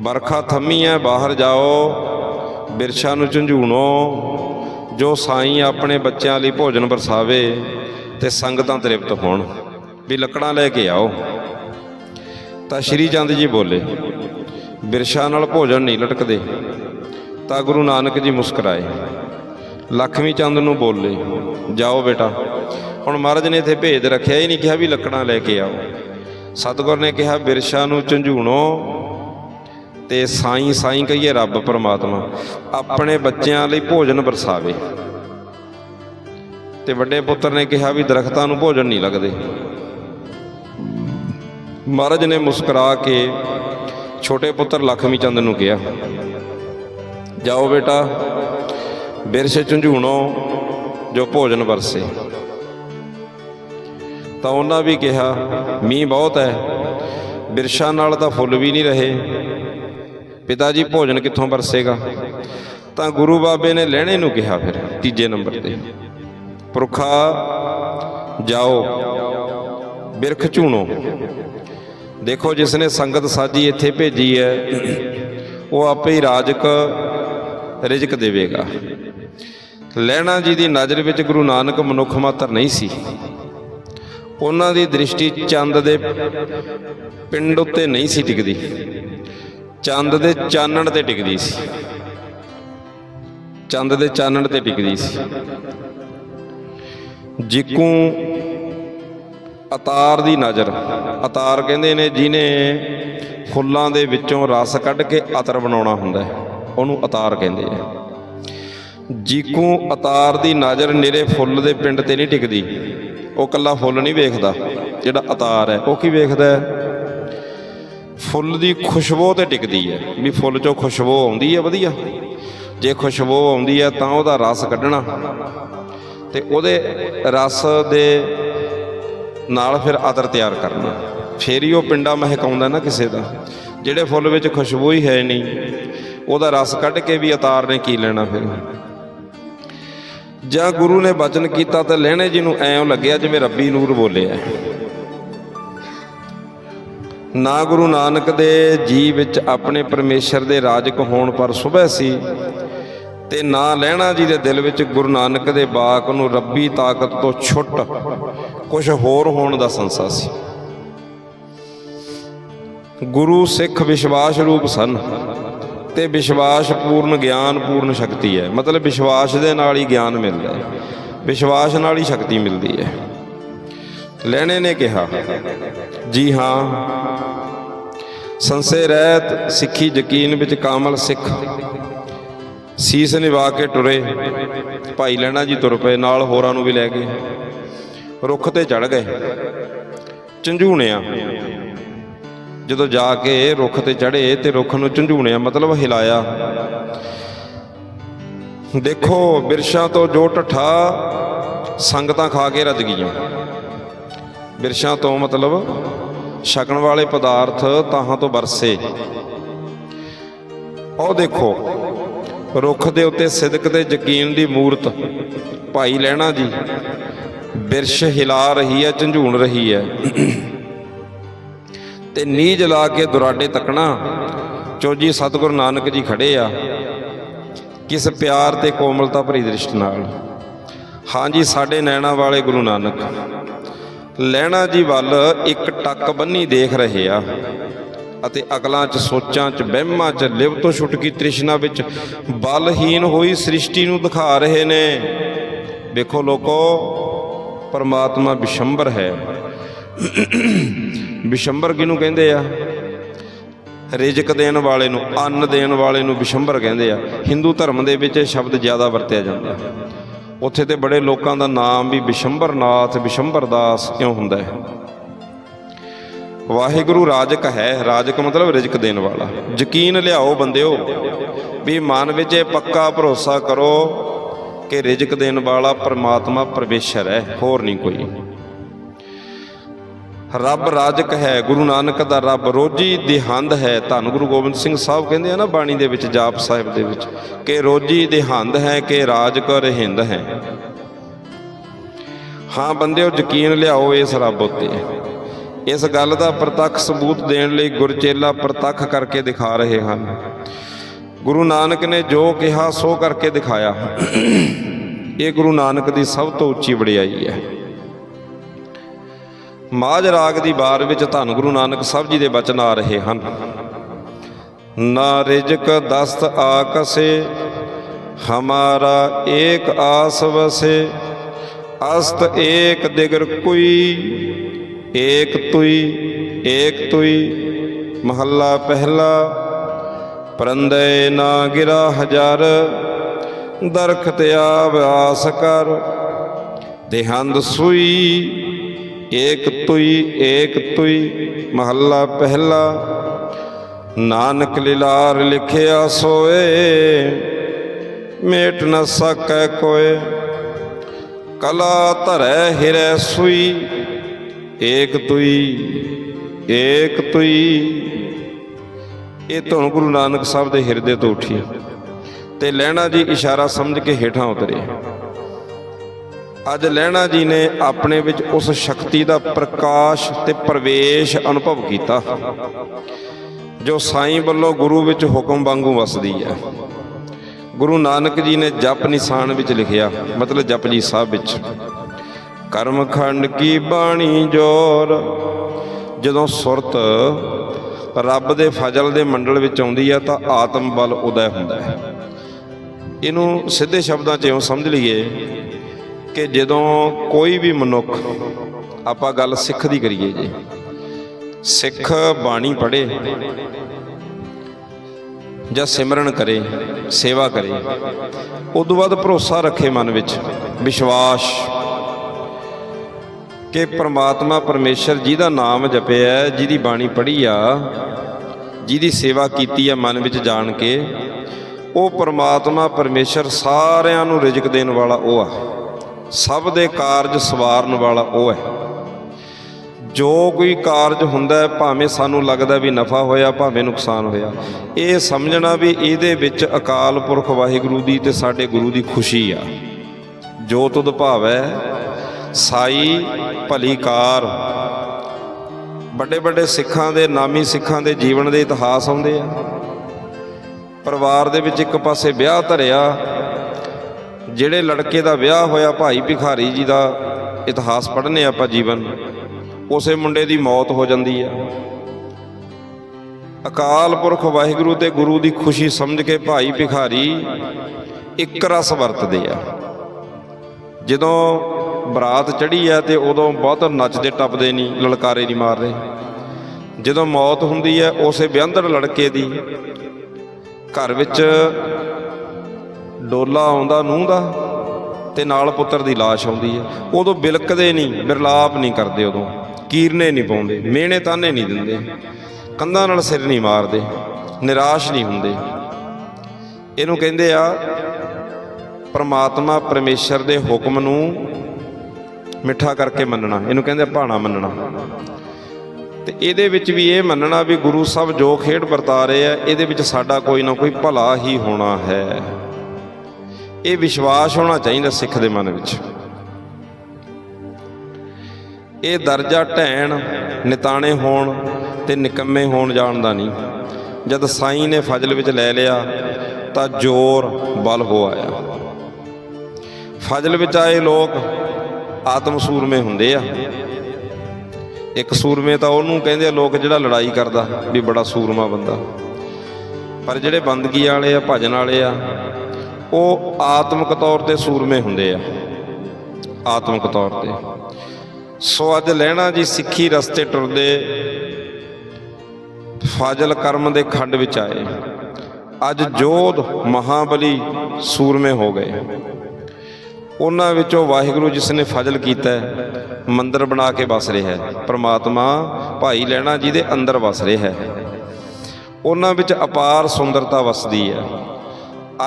ਬਰਖਾ ਥੰਮੀ ਹੈ ਬਾਹਰ ਜਾਓ, ਬਿਰਛਾ ਨੂੰ ਝੰਝੂਣੋ, ਜੋ ਸਾਈਂ ਆਪਣੇ ਬੱਚਿਆਂ ਲਈ ਭੋਜਨ ਵਰਸਾਵੇ ਤੇ ਸੰਗਤਾਂ ਤ੍ਰਿਪਤ ਹੋਣ, ਵੀ ਲੱਕੜਾਂ ਲੈ ਕੇ ਆਓ। ਤਾਂ ਸ਼੍ਰੀ ਚੰਦ ਜੀ ਬੋਲੇ, ਬਿਰਛਾ ਨਾਲ ਭੋਜਨ ਨਹੀਂ ਲਟਕਦੇ। ਤਾਂ ਗੁਰੂ ਨਾਨਕ ਜੀ ਮੁਸਕਰਾਏ। ਲਖਮੀ ਚੰਦ ਨੂੰ ਬੋਲੇ, ਜਾਓ ਬੇਟਾ। ਹੁਣ ਮਹਾਰਾਜ ਨੇ ਇੱਥੇ ਭੇਦ ਰੱਖਿਆ ਹੀ ਨਹੀਂ ਕਿਹਾ ਵੀ ਲੱਕੜਾਂ ਲੈ ਕੇ ਆਓ। ਸਤਿਗੁਰ ਨੇ ਕਿਹਾ ਬਿਰਛਾ ਨੂੰ ਝੰਝੂਣੋ ਤੇ ਸਾਈਂ ਸਾਈਂ ਕਹੀਏ ਰੱਬ ਪਰਮਾਤਮਾ, ਆਪਣੇ ਬੱਚਿਆਂ ਲਈ ਭੋਜਨ ਵਰਸਾਵੇ ਤੇ ਵੱਡੇ ਪੁੱਤਰ ਨੇ ਕਿਹਾ ਵੀ ਦਰਖਤਾਂ ਨੂੰ ਭੋਜਨ ਨਹੀਂ ਲੱਗਦੇ। ਮਹਾਰਾਜ ਨੇ ਮੁਸਕਰਾ ਕੇ ਛੋਟੇ ਪੁੱਤਰ ਲਖਮੀ ਚੰਦ ਨੂੰ ਕਿਹਾ ਜਾਓ ਬੇਟਾ ਬਿਰਛ ਝੁੰਝੂਣੋ ਜੋ ਭੋਜਨ ਵਰਸੇ। ਤਾਂ ਉਹਨਾਂ ਵੀ ਕਿਹਾ, ਮੀਂਹ ਬਹੁਤ ਹੈ ਬਿਰਛਾਂ ਨਾਲ ਤਾਂ ਫੁੱਲ ਵੀ ਨਹੀਂ ਰਹੇ। ਪਿਤਾ ਜੀ, ਭੋਜਨ ਕਿੱਥੋਂ ਵਰਸੇਗਾ? ਤਾਂ ਗੁਰੂ ਬਾਬੇ ਨੇ ਲੈਣੇ ਨੂੰ ਕਿਹਾ ਫਿਰ, ਤੀਜੇ ਨੰਬਰ ਤੇ। ਪੁਰਖਾ, ਜਾਓ, ਬਿਰਖ ਝੂਣੋ ਦੇਖੋ, ਜਿਸ ਨੇ ਸੰਗਤ ਸਾਜੀ ਇੱਥੇ ਭੇਜੀ ਹੈ, ਉਹ ਆਪੇ ਹੀ ਰਾਜਕ ਰਿਜਕ ਦੇਵੇਗਾ। ਲੈਣਾ ਜੀ ਦੀ ਨਜ਼ਰ ਵਿੱਚ ਗੁਰੂ ਨਾਨਕ ਮਨੁੱਖ ਮਾਤਰ ਨਹੀਂ ਸੀ। ਉਹਨਾਂ ਦੀ ਦ੍ਰਿਸ਼ਟੀ ਚੰਦ ਦੇ ਪਿੰਡ ਉੱਤੇ ਨਹੀਂ ਸੀ ਟਿਕਦੀ। ਚੰਦ ਦੇ ਚਾਨਣ ਤੇ ਟਿਕਦੀ ਸੀ। ਚੰਦ ਦੇ ਚਾਨਣ ਤੇ ਟਿਕਦੀ ਸੀ। ਜਿੱਕੂ ਅਤਾਰ ਦੀ ਨਜ਼ਰ, ਅਤਾਰ ਕਹਿੰਦੇ ਨੇ ਜਿਹਨੇ ਫੁੱਲਾਂ ਦੇ ਵਿੱਚੋਂ ਰਸ ਕੱਢ ਕੇ ਅਤਰ ਬਣਾਉਣਾ ਹੁੰਦਾ ਹੈ। ਉਹਨੂੰ ਅਤਾਰ ਕਹਿੰਦੇ ਆ। ਜੀਕੂ ਅਤਾਰ ਦੀ ਨਜ਼ਰ ਨਿਰੇ ਫੁੱਲ ਦੇ ਪਿੰਡ ਤੇ ਨਹੀਂ ਟਿਕਦੀ। ਉਹ ਕੱਲਾ ਫੁੱਲ ਨਹੀਂ ਵੇਖਦਾ, ਜਿਹੜਾ ਅਤਾਰ ਹੈ। ਉਹ ਕੀ ਵੇਖਦਾ ਹੈ? ਫੁੱਲ ਦੀ ਖੁਸ਼ਬੂ ਤੇ ਟਿਕਦੀ ਹੈ। ਵੀ ਫੁੱਲ ਚੋਂ ਖੁਸ਼ਬੂ ਆਉਂਦੀ ਹੈ, ਵਧੀਆ। ਜੇ ਖੁਸ਼ਬੂ ਆਉਂਦੀ ਹੈ ਤਾਂ ਉਹਦਾ ਰਸ ਕੱਢਣਾ। ਤੇ ਉਹਦੇ ਰਸ ਦੇ ਨਾਲ ਫਿਰ ਅਤਰ ਤਿਆਰ ਕਰਨਾ। ਫੇਰ ਹੀ ਉਹ ਪਿੰਡਾ ਮਹਿਕਾਉਂਦਾ ਨਾ ਕਿਸੇ ਦਾ। ਜਿਹੜੇ ਫੁੱਲ ਵਿੱਚ ਖੁਸ਼ਬੂ ਹੀ ਹੈ ਨਹੀਂ ਉਹਦਾ ਰਸ ਕੱਢ ਕੇ ਵੀ ਅਤਾਰ ਨੇ ਕੀ ਲੈਣਾ ਫਿਰ? ਜਾਂ ਗੁਰੂ ਨੇ ਬਚਨ ਕੀਤਾ ਤਾਂ ਲੈਣੇ ਜੀ ਨੂੰ ਐਂ ਲੱਗਿਆ ਜਿਵੇਂ ਰੱਬੀ ਨੂਰ ਬੋਲਿਆ। ਨਾ ਗੁਰੂ ਨਾਨਕ ਦੇ ਜੀ ਵਿੱਚ ਆਪਣੇ ਪਰਮੇਸ਼ਰ ਦੇ ਰਾਜਕ ਹੋਣ ਪਰ ਸੁਭੈ ਸੀ ਤੇ ਨਾ ਲੈਣਾ ਜੀ ਦੇ ਦਿਲ ਵਿੱਚ ਗੁਰੂ ਨਾਨਕ ਦੇ ਬਾਕ ਨੂੰ ਰੱਬੀ ਤਾਕਤ ਤੋਂ ਛੁੱਟ ਕੁਝ ਹੋਰ ਹੋਣ ਦਾ ਸੰਸਾ ਸੀ। ਗੁਰੂ ਸਿੱਖ ਵਿਸ਼ਵਾਸ ਰੂਪ ਸਨ। ਤੇ ਵਿਸ਼ਵਾਸ ਪੂਰਨ, ਗਿਆਨ ਪੂਰਨ ਸ਼ਕਤੀ ਹੈ। ਮਤਲਬ ਵਿਸ਼ਵਾਸ ਦੇ ਨਾਲ ਹੀ ਗਿਆਨ ਮਿਲਦਾ ਹੈ। ਵਿਸ਼ਵਾਸ ਨਾਲ ਹੀ ਸ਼ਕਤੀ ਮਿਲਦੀ ਹੈ। ਲੈਣੇ ਨੇ ਕਿਹਾ, ਜੀ ਹਾਂ, ਸੰਸੇ ਰਹਿਤ ਸਿੱਖੀ ਯਕੀਨ ਵਿੱਚ ਕਾਮਲ ਸਿੱਖ। ਸੀਸ ਨਿਵਾ ਕੇ ਟੁਰੇ, ਭਾਈ ਲੈਣਾ ਜੀ ਤੁਰ ਪਏ, ਨਾਲ ਹੋਰਾਂ ਨੂੰ ਵੀ ਲੈ ਗਏ। ਰੁੱਖ ਤੇ ਚੜ ਗਏ। ਝੰਝੂਣਿਆ ਜਦੋਂ ਜਾ ਕੇ ਰੁੱਖ ਤੇ ਚੜ੍ਹੇ ਤੇ ਰੁੱਖ ਨੂੰ ਝੰਝੂਣਿਆ, ਮਤਲਬ ਹਿਲਾਇਆ। ਦੇਖੋ, ਬਿਰਸ਼ਾਂ ਤੋਂ ਜੋ ਠੱਠਾ ਸੰਗਤਾਂ ਖਾ ਕੇ ਰੱਜ ਗਈਆਂ। ਬਿਰਸ਼ਾਂ ਤੋਂ ਮਤਲਬ ਛਕਣ ਵਾਲੇ ਪਦਾਰਥ ਤਾਹਾਂ ਤੋਂ ਵਰਸੇ ਉਹ ਦੇਖੋ, ਰੁੱਖ ਦੇ ਉੱਤੇ ਸਿਦਕ ਤੇ ਯਕੀਨ ਦੀ ਮੂਰਤ। ਭਾਈ ਲੈਣਾ ਜੀ, ਬਿਰਸ਼ ਹਿਲਾ ਰਹੀ ਹੈ, ਝੰਝੂਣ ਰਹੀ ਹੈ। ਤੇ ਨੀ ਜਲਾ ਕੇ ਦੁਰਾਡੇ ਤੱਕਣਾ। ਚੋਜੀ ਸਤਿਗੁਰੂ ਨਾਨਕ ਜੀ ਖੜੇ ਆ। ਕਿਸ ਪਿਆਰ ਤੇ ਕੋਮਲਤਾ ਭਰੀ ਦ੍ਰਿਸ਼ਟ ਨਾਲ। ਹਾਂਜੀ ਸਾਡੇ ਨੈਣਾ ਵਾਲੇ ਗੁਰੂ ਨਾਨਕ। ਲੈਣਾ ਜੀ ਵੱਲ ਇੱਕ ਟੱਕ ਬੰਨੀ ਦੇਖ ਰਹੇ ਆ ਅਤੇ ਅਕਲਾਂ 'ਚ ਸੋਚਾਂ 'ਚ, ਵਹਿਮਾਂ 'ਚ, ਲਿਵ ਤੋਂ ਛੁਟਕੀ ਤ੍ਰਿਸ਼ਨਾ ਵਿੱਚ ਬਲਹੀਨ ਹੋਈ ਸ੍ਰਿਸ਼ਟੀ ਨੂੰ ਦਿਖਾ ਰਹੇ ਨੇ। ਵੇਖੋ ਲੋਕੋ, ਪਰਮਾਤਮਾ ਬਿਸ਼ੰਬਰ ਹੈ। ਵਿਸ਼ੰਬਰ ਕਿਹਨੂੰ ਕਹਿੰਦੇ ਆ? ਰਿਜਕ ਦੇਣ ਵਾਲੇ ਨੂੰ, ਅੰਨ ਦੇਣ ਵਾਲੇ ਨੂੰ ਵਿਸ਼ੰਬਰ ਕਹਿੰਦੇ ਆ। ਹਿੰਦੂ ਧਰਮ ਦੇ ਵਿੱਚ ਇਹ ਸ਼ਬਦ ਜ਼ਿਆਦਾ ਵਰਤਿਆ ਜਾਂਦਾ ਉੱਥੇ ਤੇ ਬੜੇ ਲੋਕਾਂ ਦਾ ਨਾਮ ਵੀ ਵਿਸ਼ੰਬਰਨਾਥ ਵਿਸ਼ੰਬਰਦਾਸ ਕਿਉਂ ਹੁੰਦਾ ਹੈ? ਵਾਹਿਗੁਰੂ ਰਾਜਕ ਹੈ, ਰਾਜਕ ਮਤਲਬ ਰਿਜਕ ਦੇਣ ਵਾਲਾ। ਯਕੀਨ ਲਿਆਓ ਬੰਦਿਓ ਵੀ ਮਨ ਵਿੱਚ ਇਹ ਪੱਕਾ ਭਰੋਸਾ ਕਰੋ ਕਿ ਰਿਜਕ ਦੇਣ ਵਾਲਾ ਪਰਮਾਤਮਾ ਪਰਮੇਸ਼ਰ ਹੈ, ਹੋਰ ਨਹੀਂ ਕੋਈ। ਰੱਬ ਰਾਜਕ ਹੈ, ਗੁਰੂ ਨਾਨਕ ਦਾ ਰੱਬ, ਰੋਜੀ ਦਿਹੰਦ ਹੈ। ਧੰਨ ਗੁਰੂ ਗੋਬਿੰਦ ਸਿੰਘ ਸਾਹਿਬ ਕਹਿੰਦੇ ਆ ਨਾ ਬਾਣੀ ਦੇ ਵਿੱਚ, ਜਾਪ ਸਾਹਿਬ ਦੇ ਵਿੱਚ, ਕਿ ਰੋਜੀ ਦਿਹੰਦ ਹੈ, ਕਿ ਰਾਜਕ ਰਹਿੰਦ ਹੈ। ਹਾਂ ਬੰਦਿਓ, ਯਕੀਨ ਲਿਆਓ ਇਸ ਰੱਬ ਉੱਤੇ। ਇਸ ਗੱਲ ਦਾ ਪ੍ਰਤੱਖ ਸਬੂਤ ਦੇਣ ਲਈ ਗੁਰਚੇਲਾ ਪ੍ਰਤੱਖ ਕਰਕੇ ਦਿਖਾ ਰਹੇ ਹਨ। ਗੁਰੂ ਨਾਨਕ ਨੇ ਜੋ ਕਿਹਾ, ਸੋ ਕਰਕੇ ਦਿਖਾਇਆ। ਇਹ ਗੁਰੂ ਨਾਨਕ ਦੀ ਸਭ ਤੋਂ ਉੱਚੀ ਵਡਿਆਈ ਹੈ। ਮਾਝ ਰਾਗ ਦੀ ਬਾਰ ਵਿੱਚ ਧੰਨ ਗੁਰੂ ਨਾਨਕ ਸਾਹਿਬ ਜੀ ਦੇ ਬਚਨ ਆ ਰਹੇ ਹਨ। ਨਾ ਰਿਜਕ ਦਸਤ ਆਕਸੇ, ਹਮਾਰਾ ਏਕ ਆਸ ਵਸੇ, ਅਸਤ ਏਕ ਦਿਗਰ ਕੋਈ, ਏਕ ਤੁਈ ਏਕ ਤੁਈ, ਮਹੱਲਾ ਪਹਿਲਾ, ਪਰੰਦੇ ਨਾ ਗਿਰਾ ਹਜ਼ਾਰ, ਦਰਖਤ ਆਵ ਆਸ ਕਰ, ਦੇਹੰਦ ਸੂਈ ਏਕ ਤੁਈ ਏਕ ਤੁਈ, ਮਹੱਲਾ ਪਹਿਲਾ। ਨਾਨਕ ਲਿਲਾਰ ਲਿਖਿਆ ਸੋਏ, ਮੇਟ ਨ ਸਕੈ ਕੋਏ। ਕਲਾ ਧਰੈ ਹਿਰੈ ਸੁਈ, ਏਕ ਤੁਈ ਏਕ ਤੁਈ। ਇਹ ਧੁਨ ਗੁਰੂ ਨਾਨਕ ਸਾਹਿਬ ਦੇ ਹਿਰਦੇ ਤੋਂ ਉੱਠੀ ਤੇ ਲੈਣਾ ਜੀ ਇਸ਼ਾਰਾ ਸਮਝ ਕੇ ਹੇਠਾਂ ਉਤਰੇ ਅੱਜ ਲਹਿਣਾ ਜੀ ਨੇ ਆਪਣੇ ਵਿੱਚ ਉਸ ਸ਼ਕਤੀ ਦਾ ਪ੍ਰਕਾਸ਼ ਤੇ ਪ੍ਰਵੇਸ਼ ਅਨੁਭਵ ਕੀਤਾ, ਜੋ ਸਾਈਂ ਵੱਲੋਂ ਗੁਰੂ ਵਿੱਚ ਹੁਕਮ ਵਾਂਗੂ ਵਸਦੀ ਹੈ। ਗੁਰੂ ਨਾਨਕ ਜੀ ਨੇ ਜਪ ਨਿਸ਼ਾਨ ਵਿੱਚ ਲਿਖਿਆ, ਮਤਲਬ ਜਪਜੀ ਸਾਹਿਬ ਵਿੱਚ, ਕਰਮ ਖੰਡ ਕੀ ਬਾਣੀ ਜੋਰ? ਜਦੋਂ ਸੁਰਤ ਰੱਬ ਦੇ ਫਜ਼ਲ ਦੇ ਮੰਡਲ ਵਿੱਚ ਆਉਂਦੀ ਹੈ, ਤਾਂ ਆਤਮ ਬਲ ਉਦੈ ਹੁੰਦਾ ਹੈ। ਇਹਨੂੰ ਸਿੱਧੇ ਸ਼ਬਦਾਂ 'ਚ ਇਉਂ ਸਮਝ ਲਈਏ ਕਿ ਜਦੋਂ ਕੋਈ ਵੀ ਮਨੁੱਖ ਆਪਾਂ ਗੱਲ ਸਿੱਖ ਦੀ ਕਰੀਏ ਜੀ, ਸਿੱਖ ਬਾਣੀ ਪੜ੍ਹੇ ਜਾਂ ਸਿਮਰਨ ਕਰੇ, ਸੇਵਾ ਕਰੇ ਉਦੋਂ ਬਾਅਦ ਭਰੋਸਾ ਰੱਖੇ ਮਨ ਵਿੱਚ, ਵਿਸ਼ਵਾਸ ਕਿ ਪ੍ਰਮਾਤਮਾ ਪਰਮੇਸ਼ਰ ਜਿਹਦਾ ਨਾਮ ਜਪਿਆ ਜਿਹਦੀ ਬਾਣੀ ਪੜ੍ਹੀ ਆ, ਜਿਹਦੀ ਸੇਵਾ ਕੀਤੀ ਆ ਮਨ ਵਿੱਚ ਜਾਣ ਕੇ, ਉਹ ਪਰਮਾਤਮਾ ਪਰਮੇਸ਼ਰ ਸਾਰਿਆਂ ਨੂੰ ਰਿਜ਼ਕ ਦੇਣ ਵਾਲਾ ਉਹ ਆ। ਸਭ ਦੇ ਕਾਰਜ ਸਵਾਰਨ ਵਾਲਾ ਉਹ ਹੈ। ਜੋ ਕੋਈ ਕਾਰਜ ਹੁੰਦਾ ਹੈ, ਭਾਵੇਂ ਸਾਨੂੰ ਲੱਗਦਾ ਵੀ ਨਫਾ ਹੋਇਆ, ਭਾਵੇਂ ਨੁਕਸਾਨ ਹੋਇਆ, ਇਹ ਸਮਝਣਾ ਵੀ ਇਹਦੇ ਵਿੱਚ ਅਕਾਲ ਪੁਰਖ ਵਾਹਿਗੁਰੂ ਦੀ ਤੇ ਸਾਡੇ ਗੁਰੂ ਦੀ ਖੁਸ਼ੀ ਆ। ਜੋ ਤੁਧ ਭਾਵੈ, ਸਾਈ ਭਲੀ ਕਾਰ। ਵੱਡੇ ਵੱਡੇ ਸਿੱਖਾਂ ਦੇ, ਨਾਮੀ ਸਿੱਖਾਂ ਦੇ ਜੀਵਨ ਦੇ ਇਤਿਹਾਸ ਆਉਂਦੇ ਆ। ਪਰਿਵਾਰ ਦੇ ਵਿੱਚ ਇੱਕ ਪਾਸੇ ਵਿਆਹ ਧਰਿਆ ਜਿਹੜੇ ਲੜਕੇ ਦਾ ਵਿਆਹ ਹੋਇਆ ਭਾਈ ਭਿਖਾਰੀ ਜੀ ਦਾ ਇਤਿਹਾਸ ਪੜ੍ਹਨੇ ਆਪਾਂ ਜੀਵਨ, ਉਸੇ ਮੁੰਡੇ ਦੀ ਮੌਤ ਹੋ ਜਾਂਦੀ ਆ। ਅਕਾਲ ਪੁਰਖ ਵਾਹਿਗੁਰੂ ਤੇ ਗੁਰੂ ਦੀ ਖੁਸ਼ੀ ਸਮਝ ਕੇ ਭਾਈ ਭਿਖਾਰੀ ਇੱਕ ਰਸ ਵਰਤਦੇ ਆ। ਜਦੋਂ ਬਰਾਤ ਚੜੀ ਆ ਤੇ ਉਦੋਂ ਬਹੁਤ ਨੱਚਦੇ ਟੱਪਦੇ ਨਹੀਂ ਲਲਕਾਰੇ ਨਹੀਂ ਮਾਰ ਰਹੇ ਜਦੋਂ ਮੌਤ ਹੁੰਦੀ ਹੈ ਉਸੇ ਵਿਅੰਦੜ ਲੜਕੇ ਦੀ ਘਰ ਵਿੱਚ ਡੋਲਾ ਆਉਂਦਾ ਨੂੰਹ ਦਾ ਤੇ ਨਾਲ ਪੁੱਤਰ ਦੀ লাশ ਆਉਂਦੀ ਹੈ। ਉਦੋਂ ਬਿਲਕਦੇ ਨਹੀਂ, ਬਿਰਲਾਪ ਨਹੀਂ ਕਰਦੇ ਉਦੋਂ। ਕੀਰਨੇ ਨਹੀਂ ਪਾਉਂਦੇ, ਮਿਹਣੇ ਤਾਨੇ ਨਹੀਂ ਦਿੰਦੇ। ਕੰਧਾਂ ਨਾਲ ਸਿਰ ਨਹੀਂ ਮਾਰਦੇ, ਨਿਰਾਸ਼ ਨਹੀਂ ਹੁੰਦੇ। ਇਹਨੂੰ ਕਹਿੰਦੇ ਆ, ਪਰਮਾਤਮਾ ਪਰਮੇਸ਼ਰ ਦੇ ਹੁਕਮ ਨੂੰ ਮਿੱਠਾ ਕਰਕੇ ਮੰਨਣਾ। ਇਹਨੂੰ ਕਹਿੰਦੇ ਭਾਣਾ ਮੰਨਣਾ। ਤੇ ਇਹਦੇ ਵਿੱਚ ਵੀ ਇਹ ਮੰਨਣਾ ਵੀ ਗੁਰੂ ਸਾਹਿਬ ਜੋ ਖੇਡ ਵਰਤਾ ਰਹੇ ਆ, ਇਹਦੇ ਵਿੱਚ ਸਾਡਾ ਕੋਈ ਨਾ ਕੋਈ ਭਲਾ ਹੀ ਹੋਣਾ ਹੈ। ਇਹ ਵਿਸ਼ਵਾਸ ਹੋਣਾ ਚਾਹੀਦਾ ਸਿੱਖ ਦੇ ਮਨ ਵਿੱਚ। ਇਹ ਦਰਜਾ ਢਹਿਣ, ਨਿਤਾਣੇ ਹੋਣ ਤੇ ਨਿਕੰਮੇ ਹੋਣ ਜਾਣਦਾ ਨਹੀਂ। ਜਦ ਸਾਈਂ ਨੇ ਫਜ਼ਲ ਵਿੱਚ ਲੈ ਲਿਆ, ਤਾਂ ਜ਼ੋਰ ਬਲ ਹੋ ਆਇਆ। ਫਜ਼ਲ ਵਿੱਚ ਆਏ ਲੋਕ ਆਤਮ ਸੂਰਮੇ ਹੁੰਦੇ ਆ। ਇੱਕ ਸੂਰਮੇ ਤਾਂ ਉਹਨੂੰ ਕਹਿੰਦੇ ਆ, ਲੋਕ ਜਿਹੜਾ ਲੜਾਈ ਕਰਦਾ ਵੀ ਬੜਾ ਸੂਰਮਾ ਬੰਦਾ। ਪਰ ਜਿਹੜੇ ਬੰਦਗੀ ਵਾਲੇ ਆ, ਭਜਨ ਵਾਲੇ ਆ ਉਹ ਆਤਮਿਕ ਤੌਰ ਤੇ ਸੂਰਮੇ ਹੁੰਦੇ ਆ। ਆਤਮਿਕ ਤੌਰ ਤੇ। ਸੋ ਅੱਜ ਲੈਣਾ ਜੀ ਸਿੱਖੀ ਰਸਤੇ ਟੁਰਦੇ ਫਾਜ਼ਲ ਕਰਮ ਦੇ ਖੰਡ ਵਿੱਚ ਆਏ। ਅੱਜ ਜੋਧ ਮਹਾਬਲੀ ਸੂਰਮੇ ਹੋ ਗਏ। ਉਹਨਾਂ ਵਿੱਚੋਂ ਵਾਹਿਗੁਰੂ ਜਿਸ ਨੇ ਫਜ਼ਲ ਕੀਤਾ ਮੰਦਰ ਬਣਾ ਕੇ ਵਸ ਰਿਹਾ ਹੈ। ਪ੍ਰਮਾਤਮਾ ਭਾਈ ਲੈਣਾ ਜੀ ਦੇ ਅੰਦਰ ਵਸ ਰਿਹਾ ਹੈ। ਉਹਨਾਂ ਵਿੱਚ ਅਪਾਰ ਸੁੰਦਰਤਾ ਵਸਦੀ ਹੈ।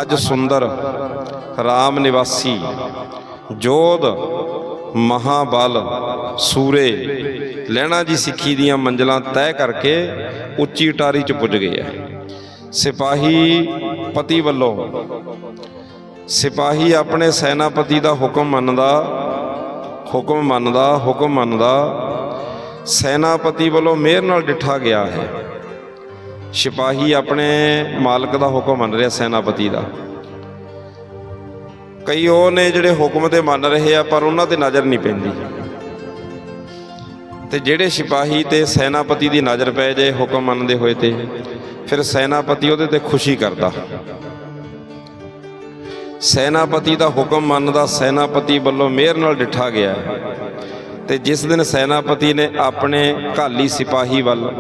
ਅੱਜ ਸੁੰਦਰ ਰਾਮ ਨਿਵਾਸੀ ਜੋਧ ਮਹਾਬਲ ਸੂਰੇ ਲੈਣਾ ਜੀ ਸਿੱਖੀ ਦੀਆਂ ਮੰਜ਼ਲਾਂ ਤੈਅ ਕਰਕੇ ਉੱਚੀ ਟਾਰੀ 'ਚ ਪੁੱਜ ਗਏ ਹੈ ਸਿਪਾਹੀ ਪਤੀ ਵੱਲੋਂ, ਸਿਪਾਹੀ ਆਪਣੇ ਸੈਨਾਪਤੀ ਦਾ ਹੁਕਮ ਮੰਨਦਾ ਹੁਕਮ ਮੰਨਦਾ ਹੁਕਮ ਮੰਨਦਾ, ਸੈਨਾਪਤੀ ਵੱਲੋਂ ਮਿਹਰ ਨਾਲ ਡਿੱਠਾ ਗਿਆ ਹੈ। ਸਿਪਾਹੀ ਆਪਣੇ ਮਾਲਕ ਦਾ ਹੁਕਮ ਮੰਨ ਰਿਹਾ, ਸੈਨਾਪਤੀ ਦਾ। ਕਈ ਉਹ ਨੇ ਜਿਹੜੇ ਹੁਕਮ ਤੇ ਮੰਨ ਰਹੇ ਆ, ਪਰ ਉਹਨਾਂ ਤੇ ਨਜ਼ਰ ਨਹੀਂ ਪੈਂਦੀ। ਤੇ ਜਿਹੜੇ ਸਿਪਾਹੀ ਤੇ ਸੈਨਾਪਤੀ ਦੀ ਨਜ਼ਰ ਪੈ ਜਾਏ ਹੁਕਮ ਮੰਨਦੇ ਹੋਏ ਤੇ, ਫਿਰ ਸੈਨਾਪਤੀ ਉਹਦੇ ਤੇ ਖੁਸ਼ੀ ਕਰਦਾ। ਸੈਨਾਪਤੀ ਦਾ ਹੁਕਮ ਮੰਨਦਾ, ਸੈਨਾਪਤੀ ਵੱਲੋਂ ਮਿਹਰ ਨਾਲ ਡਿੱਠਾ ਗਿਆ। ਤੇ ਜਿਸ ਦਿਨ ਸੈਨਾਪਤੀ ਨੇ ਆਪਣੇ ਘਾਲੀ ਸਿਪਾਹੀ ਵੱਲ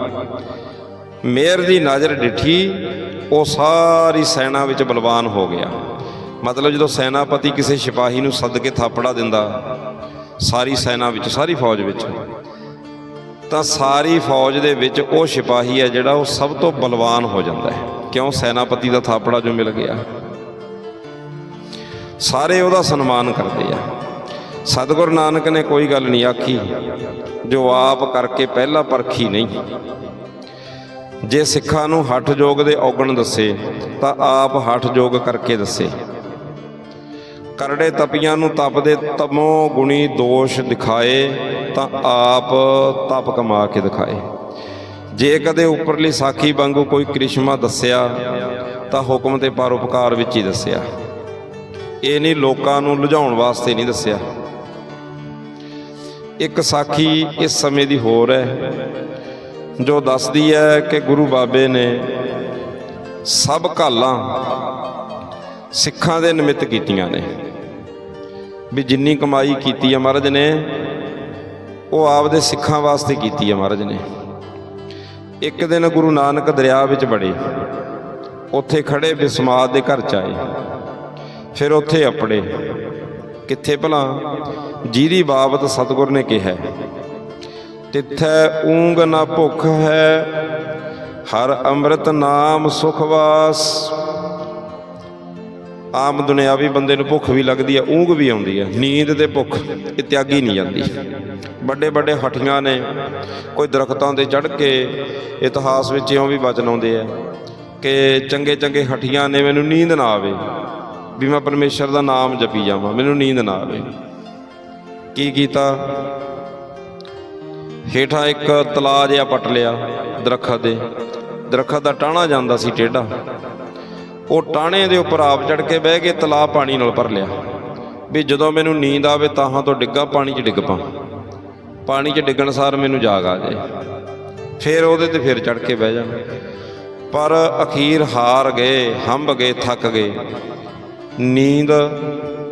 ਮਿਹਰ ਦੀ ਨਜ਼ਰ ਡਿੱਠੀ, ਉਹ ਸਾਰੀ ਸੈਨਾ ਵਿੱਚ ਬਲਵਾਨ ਹੋ ਗਿਆ। ਮਤਲਬ ਜਦੋਂ ਸੈਨਾਪਤੀ ਕਿਸੇ ਸਿਪਾਹੀ ਨੂੰ ਸੱਦ ਕੇ ਥਾਪੜਾ ਦਿੰਦਾ, ਸਾਰੀ ਸੈਨਾ ਵਿੱਚ, ਸਾਰੀ ਫੌਜ ਵਿੱਚ, ਤਾਂ ਸਾਰੀ ਫੌਜ ਦੇ ਵਿੱਚ ਉਹ ਸਿਪਾਹੀ ਹੈ ਜਿਹੜਾ ਉਹ ਸਭ ਤੋਂ ਬਲਵਾਨ ਹੋ ਜਾਂਦਾ ਹੈ। ਕਿਉਂ? ਸੈਨਾਪਤੀ ਦਾ ਥਾਪੜਾ ਜੋ ਮਿਲ ਗਿਆ। ਸਾਰੇ ਉਹਦਾ ਸਨਮਾਨ ਕਰਦੇ ਆ। ਸਤਿਗੁਰੂ ਨਾਨਕ ਨੇ ਕੋਈ ਗੱਲ ਨਹੀਂ ਆਖੀ, ਜੋ ਆਪ ਕਰਕੇ ਪਹਿਲਾ ਪਰਖੀ ਨਹੀਂ। ਜੇ ਸਿੱਖਾਂ ਨੂੰ ਹੱਠ ਜੋਗ ਦੇ ਔਗਣ ਦੱਸੇ, ਤਾਂ ਆਪ ਹੱਠ ਜੋਗ ਕਰਕੇ ਦੱਸੇ। ਕਰੜੇ ਤਪੀਆਂ ਨੂੰ ਤਪਦੇ ਤਮੋ ਗੁਣੀ ਦੋਸ਼ ਦਿਖਾਏ, ਤਾਂ ਆਪ ਤਪ ਕਮਾ ਕੇ ਦਿਖਾਏ। ਜੇ ਕਦੇ ਉੱਪਰਲੀ ਸਾਖੀ ਵਾਂਗੂ ਕੋਈ ਕ੍ਰਿਸ਼ਮਾ ਦੱਸਿਆ, ਤਾਂ ਹੁਕਮ ਤੇ ਪਰਉਪਕਾਰ ਵਿੱਚ ਹੀ ਦੱਸਿਆ। ਇਹ ਨਹੀਂ ਲੋਕਾਂ ਨੂੰ ਲੁਝਾਉਣ ਵਾਸਤੇ ਨਹੀਂ ਦੱਸਿਆ। ਇੱਕ ਸਾਖੀ ਇਸ ਸਮੇਂ ਦੀ ਹੋਰ ਹੈ ਜੋ ਦੱਸਦੀ ਹੈ ਕਿ ਗੁਰੂ ਬਾਬੇ ਨੇ ਸਭ ਘਾਲਾਂ ਸਿੱਖਾਂ ਦੇ ਨਿਮਿਤ ਕੀਤੀਆਂ ਨੇ। ਵੀ ਜਿੰਨੀ ਕਮਾਈ ਕੀਤੀ ਹੈ ਮਹਾਰਾਜ ਨੇ, ਉਹ ਆਪਦੇ ਸਿੱਖਾਂ ਵਾਸਤੇ ਕੀਤੀ ਹੈ ਮਹਾਰਾਜ ਨੇ। ਇੱਕ ਦਿਨ ਗੁਰੂ ਨਾਨਕ ਦਰਿਆ ਵਿੱਚ ਬੜੇ ਉੱਥੇ ਖੜੇ ਬਿਸਮਾਦ ਦੇ ਘਰ ਚ ਆਏ। ਫਿਰ ਉੱਥੇ ਆਪਣੇ, ਕਿੱਥੇ ਭਲਾ? ਜਿਹਦੀ ਬਾਬਤ ਸਤਿਗੁਰ ਨੇ ਕਿਹਾ ਤਿੱਥੈ ਊਂਗ ਨਾ ਭੁੱਖ ਹੈ, ਹਰ ਅੰਮ੍ਰਿਤ ਨਾਮ ਸੁਖਵਾਸ ਆਮ ਦੁਨਿਆਵੀ ਬੰਦੇ ਨੂੰ ਭੁੱਖ ਵੀ ਲੱਗਦੀ ਹੈ, ਊਂਗ ਵੀ ਆਉਂਦੀ ਹੈ। ਨੀਂਦ ਤੇ ਭੁੱਖ, ਇਹ ਤਿਆਗੀ ਨਹੀਂ ਜਾਂਦੀ। ਵੱਡੇ ਵੱਡੇ ਹਠੀਆਂ ਨੇ, ਕੋਈ ਦਰਖਤਾਂ ਤੇ ਚੜ੍ਹ ਕੇ ਇਤਿਹਾਸ ਵਿੱਚ ਇਉਂ ਵੀ ਬਚਨ ਆਉਂਦੇ ਆ ਕਿ ਚੰਗੇ ਚੰਗੇ ਹਠੀਆਂ ਨੇ, ਮੈਨੂੰ ਨੀਂਦ ਨਾ ਆਵੇ, ਵੀ ਮੈਂ ਪਰਮੇਸ਼ਰ ਦਾ ਨਾਮ ਜਪੀ ਜਾਵਾਂ, ਮੈਨੂੰ ਨੀਂਦ ਨਾ ਆਵੇ। ਕੀ ਕੀਤਾ? ਹੇਠਾਂ ਇੱਕ ਤਲਾ ਜਿਹਾ ਪਟ ਲਿਆ ਦਰਖਤ ਦੇ। ਦਰਖਤ ਦਾ ਟਾਣਾ ਜਾਂਦਾ ਸੀ ਟੇਢਾ। ਉਹ ਟਾਣੇ ਦੇ ਉੱਪਰ ਆਪ ਚੜ ਕੇ ਬਹਿ ਕੇ ਤਲਾ ਪਾਣੀ ਨਾਲ ਭਰ ਲਿਆ। ਵੀ ਜਦੋਂ ਮੈਨੂੰ ਨੀਂਦ ਆਵੇ ਤਾਹਾਂ ਤੋਂ ਡਿੱਗਾ ਪਾਣੀ 'ਚ ਡਿੱਗ ਪਾਂ ਪਾਣੀ 'ਚ ਡਿੱਗਣ ਸਾਰ ਮੈਨੂੰ ਜਾਗ ਆ ਜਾਏ। ਫਿਰ ਉਹਦੇ ਤੇ ਫਿਰ ਚੜ ਕੇ ਬਹਿ ਜਾ ਪਰ ਅਖੀਰ ਹਾਰ ਗਏ ਹੰਬ ਗਏ, ਥੱਕ ਗਏ। ਨੀਂਦ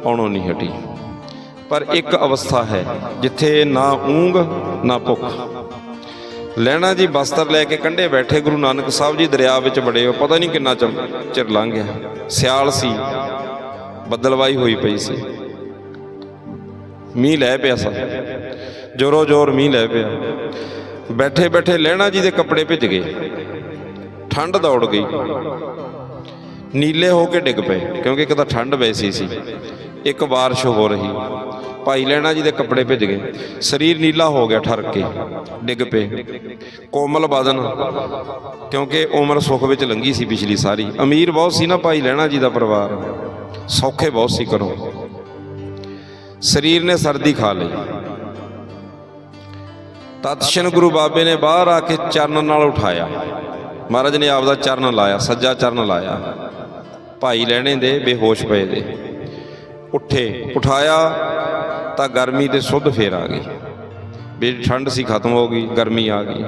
ਆਉਣੋਂ ਨਹੀਂ ਹਟੀ। ਪਰ ਇੱਕ ਅਵਸਥਾ ਹੈ ਜਿੱਥੇ ਨਾ ਊਂਗ, ਨਾ ਭੁੱਖ। ਲੈਣਾ ਜੀ ਬਸਤਰ ਲੈ ਕੇ ਕੰਢੇ ਬੈਠੇ ਗੁਰੂ ਨਾਨਕ ਸਾਹਿਬ ਜੀ ਦਰਿਆ ਵਿੱਚ ਬੜੇ ਹੋ ਪਤਾ ਨਹੀਂ ਕਿੰਨਾ ਚਿਰ- ਲੰਘ ਗਿਆ। ਸਿਆਲ ਸੀ, ਬੱਦਲਵਾਈ ਹੋਈ ਪਈ ਸੀ। ਮੀਂਹ ਲੈ ਪਿਆ ਸਾ ਜੋਰੋ ਜੋਰ ਮੀਂਹ ਲੈ ਪਿਆ। ਬੈਠੇ ਬੈਠੇ ਲੈਣਾ ਜੀ ਦੇ ਕੱਪੜੇ ਭਿੱਜ ਗਏ। ਠੰਡ ਦੌੜ ਗਈ। ਨੀਲੇ ਹੋ ਕੇ ਡਿੱਗ ਪਏ, ਕਿਉਂਕਿ ਇੱਕ ਤਾਂ ਠੰਡ ਵੈਸੀ ਸੀ। ਇੱਕ ਬਾਰਿਸ਼ ਹੋ ਰਹੀ। ਭਾਈ ਲੈਣਾ ਜੀ ਦੇ ਕੱਪੜੇ ਭਿੱਜ ਗਏ। ਸਰੀਰ ਨੀਲਾ ਹੋ ਗਿਆ ਠਰ ਕੇ, ਡਿੱਗ ਪਏ। ਕੋਮਲ ਬਦਨ, ਕਿਉਂਕਿ ਉਮਰ ਸੁੱਖ ਵਿੱਚ ਲੰਗੀ ਸੀ ਪਿਛਲੀ ਸਾਰੀ। ਅਮੀਰ ਬਹੁਤ ਸੀ ਨਾ ਭਾਈ ਲੈਣਾ ਜੀ ਦਾ ਪਰਿਵਾਰ। ਸੌਖੇ ਬਹੁਤ ਸੀ ਕਰੋ ਸਰੀਰ ਨੇ ਸਰਦੀ ਖਾ ਲਈ। ਤਤਸ਼ਨ ਗੁਰੂ ਬਾਬੇ ਨੇ ਬਾਹਰ ਆ ਕੇ ਚਰਨ ਨਾਲ ਉਠਾਇਆ। ਮਹਾਰਾਜ ਨੇ ਆਪਦਾ ਚਰਨ ਲਾਇਆ, ਸੱਜਾ ਚਰਨ ਲਾਇਆ। ਭਾਈ ਲੈਣੇ ਦੇ, ਬੇਹੋਸ਼ ਪਏ ਦੇ। ਉੱਠੇ, ਉਠਾਇਆ। ਤਾਂ ਗਰਮੀ ਤੇ ਸੁੱਧ ਫੇਰ ਆ ਗਈ ਵੀ ਠੰਡ ਸੀ ਖਤਮ ਹੋ ਗਈ, ਗਰਮੀ ਆ ਗਈ।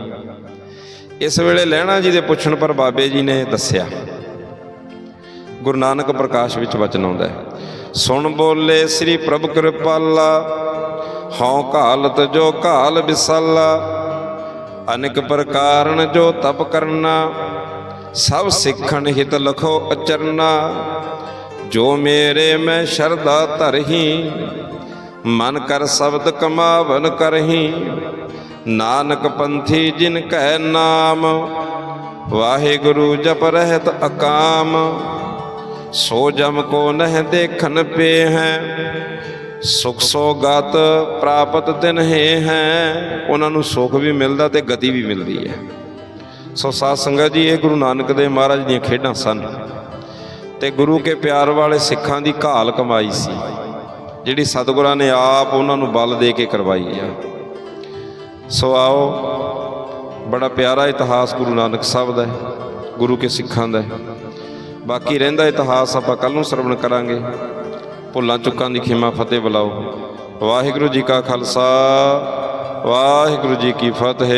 ਇਸ ਵੇਲੇ ਲਹਿਣਾ ਜੀ ਦੇ ਪੁੱਛਣ ਪਰ ਬਾਬੇ ਜੀ ਨੇ ਦੱਸਿਆ, ਗੁਰੂ ਨਾਨਕ ਪ੍ਰਕਾਸ਼ ਵਿੱਚ ਵਚਨ ਆਉਂਦਾ ਹੈ, ਸੁਣ ਬੋਲੇ ਸ੍ਰੀ ਪ੍ਰਭ ਕਿਰਪਾਲਾ, ਹਉ ਕਾਲਤ ਜੋ ਘਾਲ ਵਿਸਾਲਾ ਅਨੇਕ ਪ੍ਰਕਾਰਨ ਜੋ ਤਪ ਕਰਨਾ, ਸਭ ਸਿੱਖਣ ਹਿਤ ਲਖੋ ਅਚਰਨਾ, ਜੋ ਮੇਰੇ ਮੈਂ ਸ਼ਰਧਾ ਧਰਹੀ ਮਨ ਕਰ ਸ਼ਬਦ ਕਮਾਵਨ ਕਰਹੀ। ਨਾਨਕ ਪੰਥੀ ਜਿਨ ਕਹਿ ਨਾਮ, ਵਾਹਿਗੁਰੂ ਜਪ ਰਹਿਤ ਅਕਾਮ। ਸੋ ਜਮ ਕੋ ਨਹਿ ਦੇਖਨ ਪੇ ਹੈ ਸੁਖ ਸੋਗਤ ਪ੍ਰਾਪਤ ਤਿਨ ਹੈ। ਉਹਨਾਂ ਨੂੰ ਸੁਖ ਵੀ ਮਿਲਦਾ ਤੇ ਗਤੀ ਵੀ ਮਿਲਦੀ ਹੈ। ਸੋ ਸਾਧ ਸੰਗਤ ਜੀ, ਇਹ ਗੁਰੂ ਨਾਨਕ ਦੇਵ ਮਹਾਰਾਜ ਦੀਆਂ ਖੇਡਾਂ ਸਨ। ਤੇ ਗੁਰੂ ਕੇ ਪਿਆਰ ਵਾਲੇ ਸਿੱਖਾਂ ਦੀ ਘਾਲ ਕਮਾਈ ਸੀ। ਜਿਹੜੀ ਸਤਿਗੁਰਾਂ ਨੇ ਆਪ ਉਹਨਾਂ ਨੂੰ ਬਲ ਦੇ ਕੇ ਕਰਵਾਈ ਆ। ਸੋ ਆਓ, ਬੜਾ ਪਿਆਰਾ ਇਤਿਹਾਸ ਗੁਰੂ ਨਾਨਕ ਸਾਹਿਬ ਦਾ ਹੈ, ਗੁਰੂ ਕੇ ਸਿੱਖਾਂ ਦਾ ਹੈ। ਬਾਕੀ ਰਹਿੰਦਾ ਇਤਿਹਾਸ ਆਪਾਂ ਕੱਲ ਨੂੰ ਸਰਵਣ ਕਰਾਂਗੇ। ਭੁੱਲਾਂ ਚੁੱਕਾਂ ਦੀ ਖਿਮਾ ਫਤਿਹ ਬੁਲਾਓ। ਵਾਹਿਗੁਰੂ ਜੀ ਕਾ ਖਾਲਸਾ, ਵਾਹਿਗੁਰੂ ਜੀ ਕੀ ਫਤਿਹ।